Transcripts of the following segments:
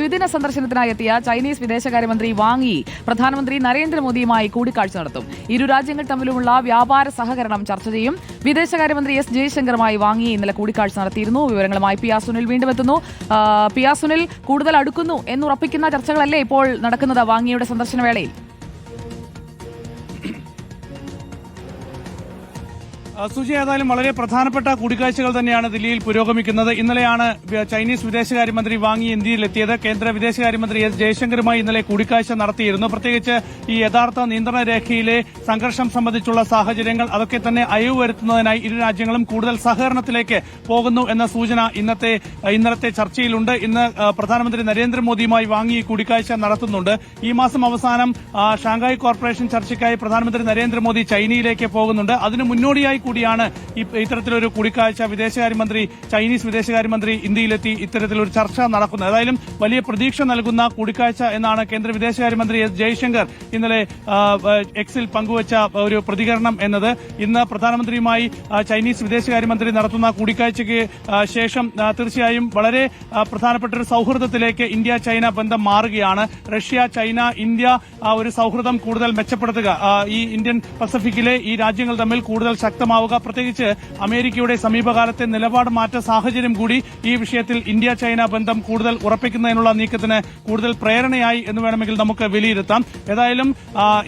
ദ്വിദിന സന്ദർശനത്തിനായി എത്തിയ ചൈനീസ് വിദേശകാര്യമന്ത്രി വാങ് യി പ്രധാനമന്ത്രി നരേന്ദ്രമോദിയുമായി കൂടിക്കാഴ്ച നടത്തും. ഇരു രാജ്യങ്ങൾ തമ്മിലുമുള്ള വ്യാപാര സഹകരണം ചർച്ച ചെയ്യും. വിദേശകാര്യമന്ത്രി എസ് ജയശങ്കറുമായി വാങ് യി ഇന്നലെ കൂടിക്കാഴ്ച നടത്തിയിരുന്നു. വിവരങ്ങളുമായി പി ആർ സുനിൽ വീണ്ടും എത്തുന്നു. പി ആർ സുനിൽ കൂടുതൽ അടുക്കുന്നു എന്നുറപ്പിക്കുന്ന ചർച്ചകളല്ലേ ഇപ്പോൾ നടക്കുന്നത് വാങ്ങിയുടെ സന്ദർശന വേളയിൽ സുജി ഏതായാലും വളരെ പ്രധാനപ്പെട്ട കൂടിക്കാഴ്ചകൾ തന്നെയാണ് ദില്ലിയിൽ പുരോഗമിക്കുന്നത്. ഇന്നലെയാണ് ചൈനീസ് വിദേശകാര്യമന്ത്രി വാങ്ങി ഇന്ത്യയിലെത്തിയത്. കേന്ദ്ര വിദേശകാര്യമന്ത്രി എസ് ജയശങ്കറുമായി ഇന്നലെ കൂടിക്കാഴ്ച നടത്തിയിരുന്നു. പ്രത്യേകിച്ച് ഈ യഥാർത്ഥ നിയന്ത്രണ രേഖയിലെ സംഘർഷം സംബന്ധിച്ചുള്ള സാഹചര്യങ്ങൾ അതൊക്കെ തന്നെ അയവ് വരുത്തുന്നതിനായി ഇരു രാജ്യങ്ങളും കൂടുതൽ സഹകരണത്തിലേക്ക് പോകുന്നു എന്ന സൂചന ഇന്നത്തെ ഇന്നലത്തെ ചർച്ചയിലുണ്ട്. ഇന്ന് പ്രധാനമന്ത്രി നരേന്ദ്രമോദിയുമായി വാങ്ങി കൂടിക്കാഴ്ച നടത്തുന്നുണ്ട്. ഈ മാസം അവസാനം ഷാങ്ഹായ് കോർപ്പറേഷൻ ചർച്ചയ്ക്കായി പ്രധാനമന്ത്രി നരേന്ദ്രമോദി ചൈനയിലേക്ക് പോകുന്നുണ്ട്. അതിനു മുന്നോടിയായി കൂടിയാണ് ഇത്തരത്തിലൊരു കൂടിക്കാഴ്ച വിദേശകാര്യമന്ത്രി ചൈനീസ് വിദേശകാര്യമന്ത്രി ഇന്ത്യയിലെത്തി ഇത്തരത്തിലൊരു ചർച്ച നടക്കുന്നത്. ഏതായാലും വലിയ പ്രതീക്ഷ നൽകുന്ന കൂടിക്കാഴ്ച എന്നാണ് കേന്ദ്ര വിദേശകാര്യമന്ത്രി എസ് ജയശങ്കർ ഇന്നലെ എക്സിൽ പങ്കുവച്ച ഒരു പ്രതികരണം എന്നത്. ഇന്ന് പ്രധാനമന്ത്രിയുമായി ചൈനീസ് വിദേശകാര്യമന്ത്രി നടത്തുന്ന കൂടിക്കാഴ്ചയ്ക്ക് ശേഷം തീർച്ചയായും വളരെ പ്രധാനപ്പെട്ട ഒരു സൌഹൃദത്തിലേക്ക് ഇന്ത്യ ചൈന ബന്ധം മാറുകയാണ്. റഷ്യ ചൈന ഇന്ത്യ ഒരു സൌഹൃദം കൂടുതൽ മെച്ചപ്പെടുത്തുക. ഈ ഇന്ത്യൻ പസഫിക്കിലെ ഈ രാജ്യങ്ങൾ തമ്മിൽ കൂടുതൽ ശക്തമാവുക പ്രത്യേകിച്ച് അമേരിക്കയുടെ സമീപകാലത്തെ നിലപാട് മാറ്റ സാഹചര്യം കൂടി ഈ വിഷയത്തിൽ ഇന്ത്യ ചൈന ബന്ധം കൂടുതൽ ഉറപ്പിക്കുന്നതിനുള്ള നീക്കത്തിന് കൂടുതൽ പ്രേരണയായി എന്ന് വേണമെങ്കിൽ നമുക്ക് വിലയിരുത്താം. ഏതായാലും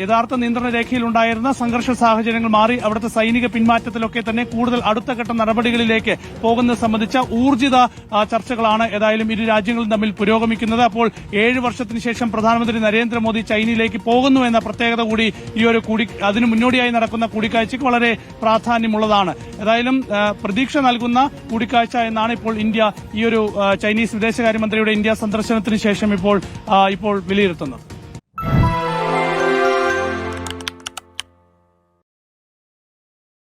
യഥാർത്ഥ നിയന്ത്രണ രേഖയിലുണ്ടായിരുന്ന സംഘർഷ സാഹചര്യങ്ങൾ മാറി അവിടുത്തെ സൈനിക പിന്മാറ്റത്തിലൊക്കെ തന്നെ കൂടുതൽ അടുത്ത ഘട്ട നടപടികളിലേക്ക് പോകുന്നത് സംബന്ധിച്ച ഊർജിത ചർച്ചകളാണ് ഏതായാലും ഇരു രാജ്യങ്ങളും തമ്മിൽ പുരോഗമിക്കുന്നത്. അപ്പോൾ ഏഴ് വർഷത്തിന് ശേഷം പ്രധാനമന്ത്രി നരേന്ദ്രമോദി ചൈനയിലേക്ക് പോകുന്നു എന്ന പ്രത്യേകത കൂടി ഈ ഒരു കൂടി അതിനു മുന്നോടിയായി നടക്കുന്ന കൂടിക്കാഴ്ചയ്ക്ക് വളരെ പ്രാധാന്യമുള്ളതാണ്. ഏതായാലും പ്രതീക്ഷ നൽകുന്ന കൂടിക്കാഴ്ച എന്നാണ് ഇപ്പോൾ ഇന്ത്യ ഈ ഒരു ചൈനീസ് വിദേശകാര്യമന്ത്രിയുടെ ഇന്ത്യ സന്ദർശനത്തിന് ശേഷം ഇപ്പോൾ ഇപ്പോൾ വിലയിരുത്തുന്നത്.